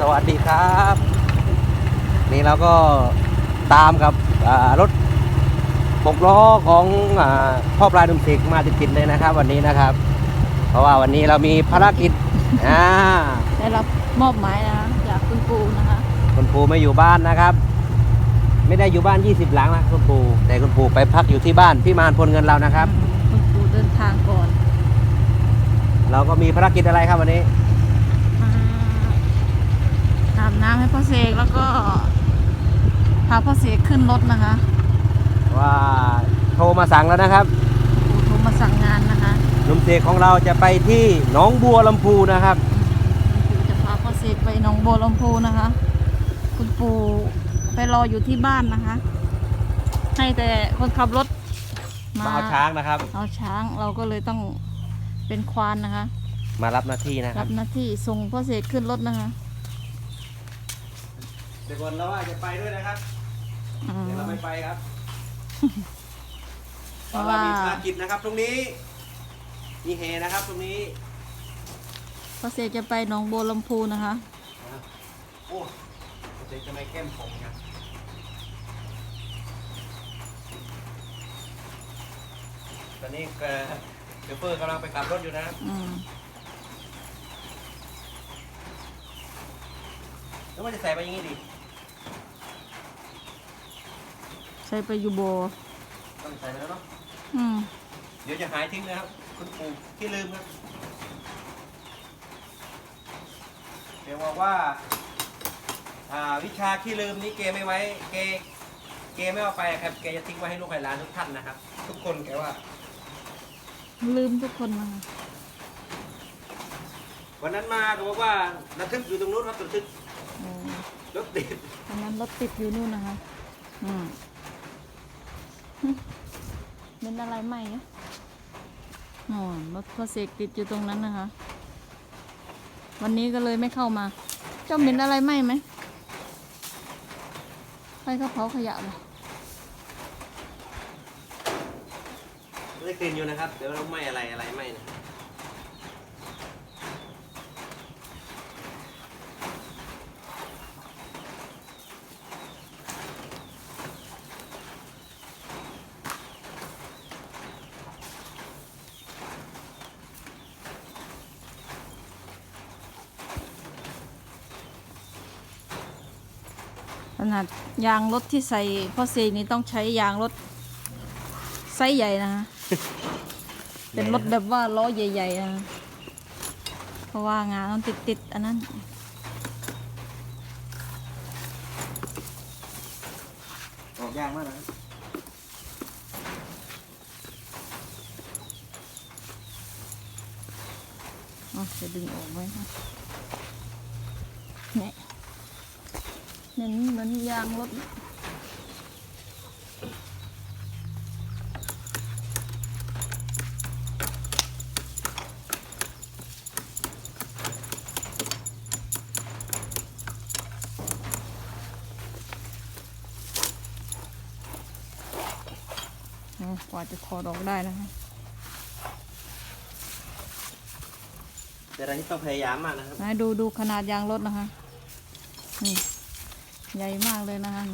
สวัสดีครับ นี่เราก็ตามกับอ่ารถปกล้อของอาพ่อปลายดุมศิกมาติดๆเลยนะครับ วันนี้นะครับ เพราะว่าวันนี้เรามีภารกิจอ่าได้รับมอบหมายนะคะจากคุณปูนะคะคุณปู่ไม่อยู่บ้านนะครับ ไม่ได้อยู่บ้าน 20 หลังนะคุณปู่แต่คุณปู่ไปพักอยู่ที่บ้านพี่มานพลเงินเรานะครับ คุณปูเดินทางก่อน เราก็มีภารกิจอะไรครับวันนี้มา อาบน้ำให้พ่อเสกแล้วก็พาพ่อเสกขึ้นรถนะคะว่าโทรมาสั่งแล้วนะครับปูโทรมาสั่งงานนะคะหนุ่มเสกของเราจะไปที่หนองบัวลำพูนะครับคุณปูจะพาพ่อเสกไปหนองบัวลำพูนะคะ คุณปูไปรออยู่ที่บ้านนะคะ ให้แต่คนขับรถมาเอาช้างนะครับ เอาช้างเราก็เลยต้องเป็นควานนะคะ มารับหน้าที่นะครัรับบหน้าที่ส่งพ่อเสกขึ้นรถนะคะ เดี๋ยวคนเราว่าจะไปด้วยนะครับ อืม เดี๋ยวเราไม่ไปครับเพเพราะราะว่าว่ามีภารกิจนะครับตรงนี้ มีเฮนะครับตรงนี้พ่อเสกจะไปหนองบัวลำพูนะคะโอ้เด็กจะไม่เข้มผมครับตอนนี้เอ่อเชฟเฟอร์กำลังไปขับรถอยู่นะครับอืม แล้วมันจะใส่ไปอย่างนี้ดิ ใส่ไปอยู่โบต้องใส่ไปแล้วเนาะ อืมเดี๋ยวจะหายทิ้งนะครับ คุณปู่ที่ลืมครับเดี๋ยวบอกว่า อ่าวิชาขี้ลืมนี้เกไม่ไว้ เก เกไม่เอาไปครับ เกจะทิ้งไว้ให้ลูกให้หลานทุกท่านนะครับ ทุกคนแกว่า ลืมทุกคนนะคะวันนั้นมาก็บอกว่าระทึกอยู่ตรงนู้นครับระทึกโอ้รถติด ตอนนั้นรถติดอยู่นู่นนะคะ อืมหึ เป็นอะไรใหม่อะอ๋อรถพ่อเสกติดอยู่ตรงนั้นนะคะ วันนี้ก็เลยไม่เข้ามา เจ้าเหม็นอะไรไหมไหมใครเขาเผาขยะเลยได้กลิ่นอยู่นะครับ เดี๋ยวเราไม่อะไรอะไรไม่นะ นาดยางรถที่ใส่พ่อเสกนี่ต้องใช้ยางรถไซส์ใหญ่นะคะเป็นรถแบบว่าล้อใหญ่ๆนะเพราะว่างานมันติดติดๆอันนั้นออกยากมากนะครับอ๋อจะดึงออกไว้ค่ะเนี่ย เหมือนเหมือนยางรถอ๋อกว่าจะถอดออกได้นะคะแต่อะไรที่ต้องพยายามมากนะครับไหนดูดูขนาดยางรถนะคะนี่ ใหญ่มากเลยนะคะ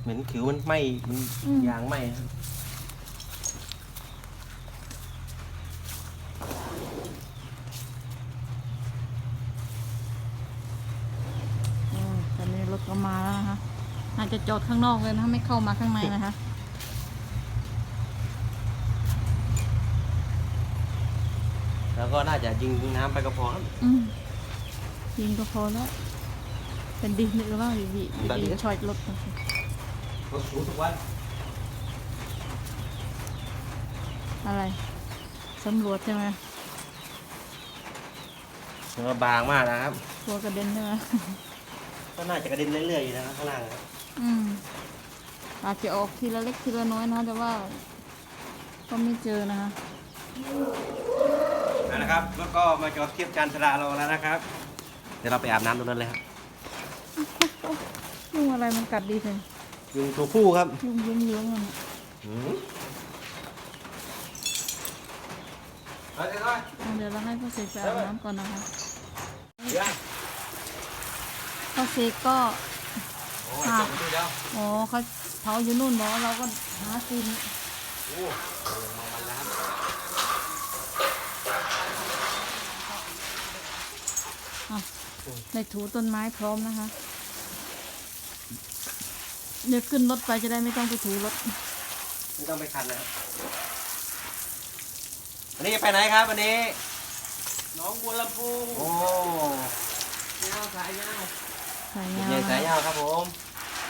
เหมือนผิวมันไหม้มันยางไหม้นะครับอืมตอนนี้รถก็มาแล้วนะคะน่าจะจอดข้างนอกเลยนะไม่เข้ามาข้างในนะคะ แล้วก็น่าจะยิงน้ำไปก็พอครับอืมยิงก็พอแล้วเป็นดินหรือว่าดีดีแบบนี้ดีชอยรถก่อนสิรถถูทุกวันอะไรสำรวจใช่ไหมเนื้อบางมากนะครับ กลัวกระเด็นใช่ไหม ก็น่าจะกระเด็นเรื่อยๆอยู่นะครับข้างล่างนะครับอืมอาจจะออกทีละเล็กทีละน้อยนะคะแต่ว่า ก็ไม่เจอนะคะ นะครับ แล้วก็มาจอดเทียบจานสลาเราแล้วนะครับ เดี๋ยวเราไปอาบน้ำตรงนั้นเลยครับยุงอะไรมันกัดดีเลยยุงตัวผู้ครับยุงเยื้องๆมันเดี๋ยวเราให้พ่อเสกไปอาบน้ำก่อนนะคะพ่อเสกก็หาอ๋อเขาเผาอยู่นู่นหมอเราก็หากิน ในถูต้นไม้พร้อมนะคะ เดี๋ยวขึ้นรถไปจะได้ไม่ต้องไปถูรถ ไม่ต้องไปคันนะครับวันนี้จะไปไหนครับวันนี้ น้องบัวลำพูโอ้ยาวสายยาวสายใหงาญ่นสายยาวครับผม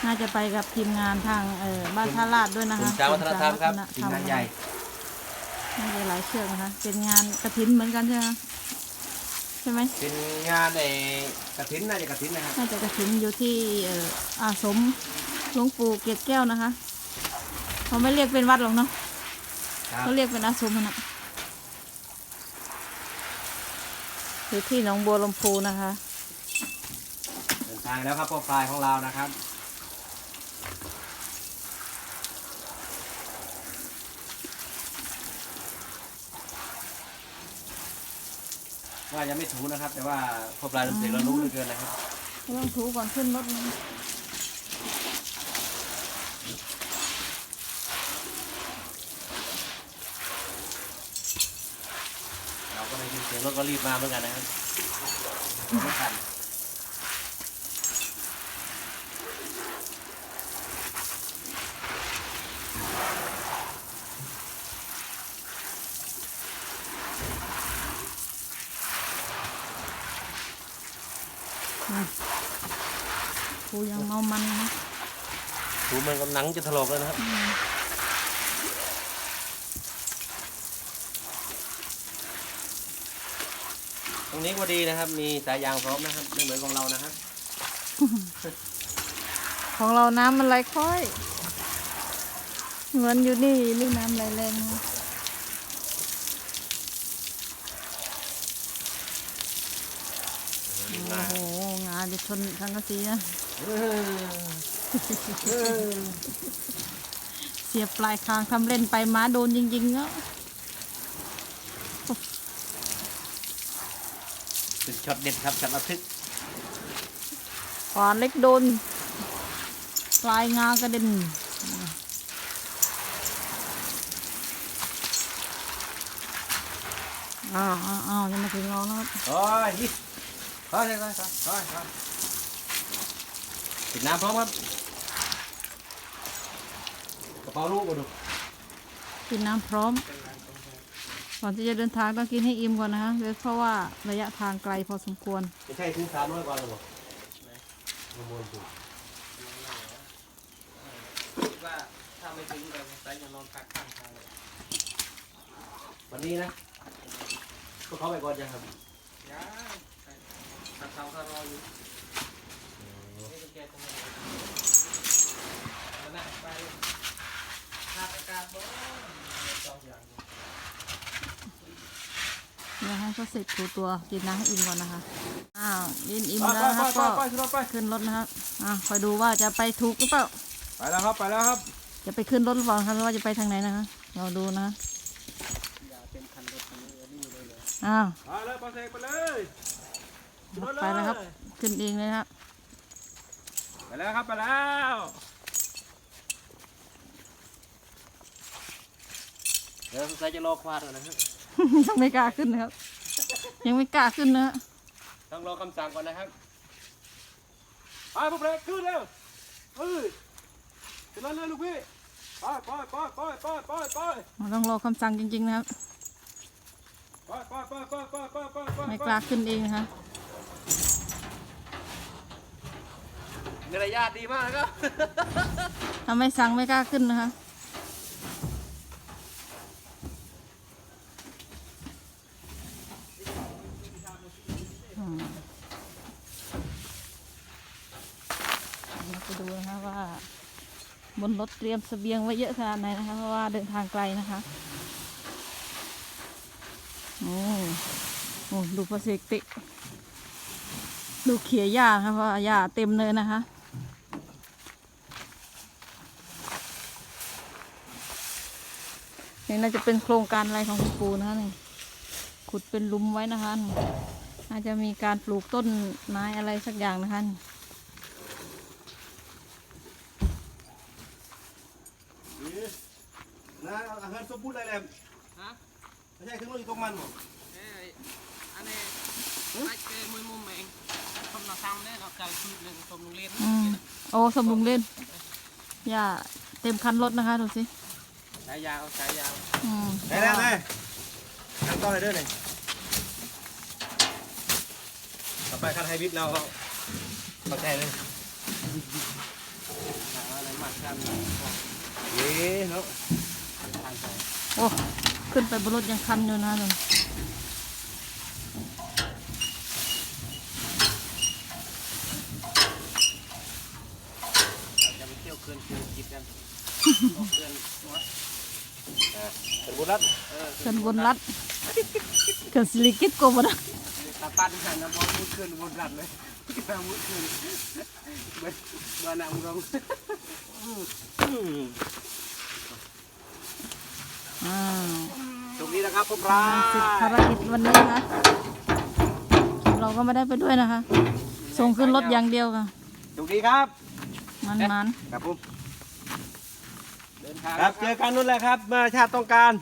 น่าจะไปกับทีมงานทางเอ่อบ้านท่าลาดด้วยนะกลุ่คะมจ้าวัฒนธรรมครับกทีลุ่มมงานใหญ่น่าจะหลายเชือกนะคะ เป็นงานกระถินเหมือนกันใช่ไหมคะ ใช่ไหมเป็นงานเอกกระถินน่าจะกระถินนะครับน่าจะกระถินอยู่ที่เอ่ออาสมหลวงปู่เกศแก้วนะคะเขาไม่เรียกเป็นวัดหรอกเนาะครับเขาเรียกเป็นอาสมนะอยู่ที่หนองบัวลำพูนะคะเดินทางแล้วครับพ่อพลายของเรานะครับ ว่ายังไม่ถูนะครับ แต่ว่าพอปลายลมเสียงเรารู้เหลือเกินนะครับต้องถูก่อนขึ้นรถนะเราก็ได้ยินเสียงรถก็รีบมาเหมือนกันนะครับไม่ทัน ถูยังเมามันนะถูเหมือนกับหนังจะถลอกเลยนะครับตรงนี้ก็ดีนะครับ มีสายยางพร้อมนะครับไม่เหมือนของเรานะครับ ของเราน้ำมันไหลค่อย เหมือนอยู่นี่นี่น้ำไหลแรงนะโอ้โหงา จะชนทังกะสีนะ เสียบปลายคางทำเล่นไปม้าโดนจริงๆเนาะสุดช็อตเด็ดครับช็อตระทึกขวานเล็กโดน ปลายงากระเด็นอ้าวอ้าวอ้าวยังมาถึงเรานะครับโอ้ย นี่ไปไปไปไปไปไปปิดน้ำพร้อมครับกระเป๋าลูกมาดูกินน้ำพร้อม ก่อนที่จะเดินทางต้องกินให้อิ่มก่อนนะคะเพราะว่าระยะทางไกลพอสมควร ไม่ใช่ถึงสามร้อยกว่าหรอบอกประมวลถูกคิดว่าถ้าไม่ถึงเราสายจะนอนพักข้างทางเลยวันนี้นะก็เข้าไปก่อนยังครับยา วตัดเสาก็รออยู่นี่เป็นแกตรงไหนแล้วนะไปคาดอากาศบ่จองอย่างนี้เดี๋ยวให้เขาเสร็จถูตัวกินน้ำให้อิ่มก่อนนะคะ อ้าวกินอิ่มไปแล้วไปนะครับไปก็ไปขึ้นรถไปขึ้นรถนะครับ อ่าคอยดูว่าจะไปถูกหรือเปล่า ไปแล้วครับไปแล้วครับ จะไปขึ้นรถหรือเปล่าครับหรือว่าจะไปทางไหนนะคะเราดูนะอย่าเป็นคันรถคันนี้นี่เลยเลยอ้าว ไปเลยปาเสกไปเลยขึ้นรถเย ไปแล้วครับ ขึ้นเองเลยนะครับ ไปแล้วครับ ไปแล้วเดี๋ยวสงสัยจะรอควาดก่อนนะครับ ยังไม่กล้าขึ้นนะครับ ยังไม่กล้าขึ้นนะฮะต้องรอคำสั่งก่อนนะครับไปพวกเด็กขึ้นเร็วเฮ้ยขึ้นรถเลยลูกพี่ไปไปไปไปไปไปไปเราต้องรอคำสั่งจริงๆนะครับ ไปไปไปไปไปไปไปไปไม่กล้าขึ้นเองนะคะ มารยาทดีมากนะครับถ้าไม่สั่งไม่กล้าขึ้นนะคะ อืมเราไปดูนะคะว่า บนรถเตรียมเสบียงไว้เยอะขนาดไหนนะคะ เพราะว่าเดินทางไกลนะคะ โอ้โอ้ดูพระเสกติ ดูเขียหญ้านะคะเพราะว่าหญ้าเต็มเลยนะคะ นี่น่าจะเป็นโครงการอะไรของคุณปูนะคะนี่ขุดเป็นหลุมไว้นะคะอาจจะมีการปลูกต้นไม้อะไรสักอย่างนะคะนะอาหารสมบูรณ์อะไรแหละฮะไม่ใช่เครื่องมือตรงมันหรอเอ้ยอันนี้ไอ้เกมมือมุมเองทำนาทำเนี่ยเราไก่คืนหนึ่งตรงโรงเรียนอืมโอ้สมบุงเล่นอย่าเต็มคันรถนะคะดูสิ สายยาวสายยาวอืมได้แล้วไงขั้นตอนอะไรเด้อเนี่ยต่อไปขั้นไฮบริดเราเข้าใจเลยหาอะไรมาทำเย้เนาะทางไปโอ้ขึ้นไปบนรถยังคันอยู่นะหนูเราจะไปเที่ยวเขื่อนเขื่อนจิตกันออกเขื่อนหัว เป็นบุญรัตเออขึ้นบนรัดเกิดสิริกิตกว่าบ่ได้ตาปั้นหันนะบอลมุดขึ้นบนรัดเลยตามุดขึ้นเบิดบานางรงอ้าวตรงนี้นะครับพวกเราเสร็จภารกิจวันนี้นะคะเราก็ไม่ได้ไปด้วยนะคะ ส่งขึ้นรถอย่างเดียวค่ะตรงนี้ครับมันมันครับผมเดินทางครับเจอกันนู่นแหละครับเมื่อชาติต้องการ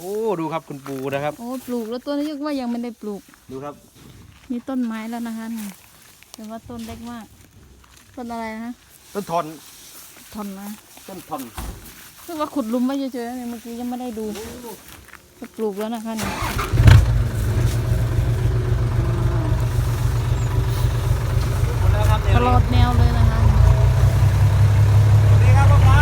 โอ้ดูครับคุณปูนะครับ โอ้ปลูกแล้วต้นนี้ว่ายังไม่ได้ปลูก ดูครับ มีต้นไม้แล้วนะคะนี่แต่ว่าต้นเล็กมาก ต้นอะไรนะต้นทนทนนะต้นทนคือว่าขุดหลุมไว้เฉยๆเนี่ยเมื่อกี้ยังไม่ได้ดูก็ปลูกแล้วนะคะนี่หมดแล้วครับตลอดแนวเลยนะคะสวัสดีครับพวกเรา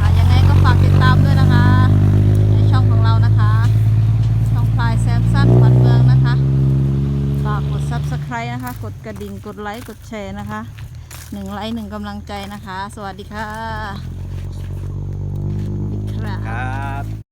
อ่ายังไงก็ฝากติดตามด้วยนะคะ ในช่องของเรานะคะ ช่องพลายแซมสันวันเมืองนะคะ ฝากกด subscribe นะคะ กดกระดิ่งกดไลค์กดแชร์นะคะหนึ่งไลค์หนึ่งกำลังใจนะคะ สวัสดีค่ะสวัสดีค่ะครับ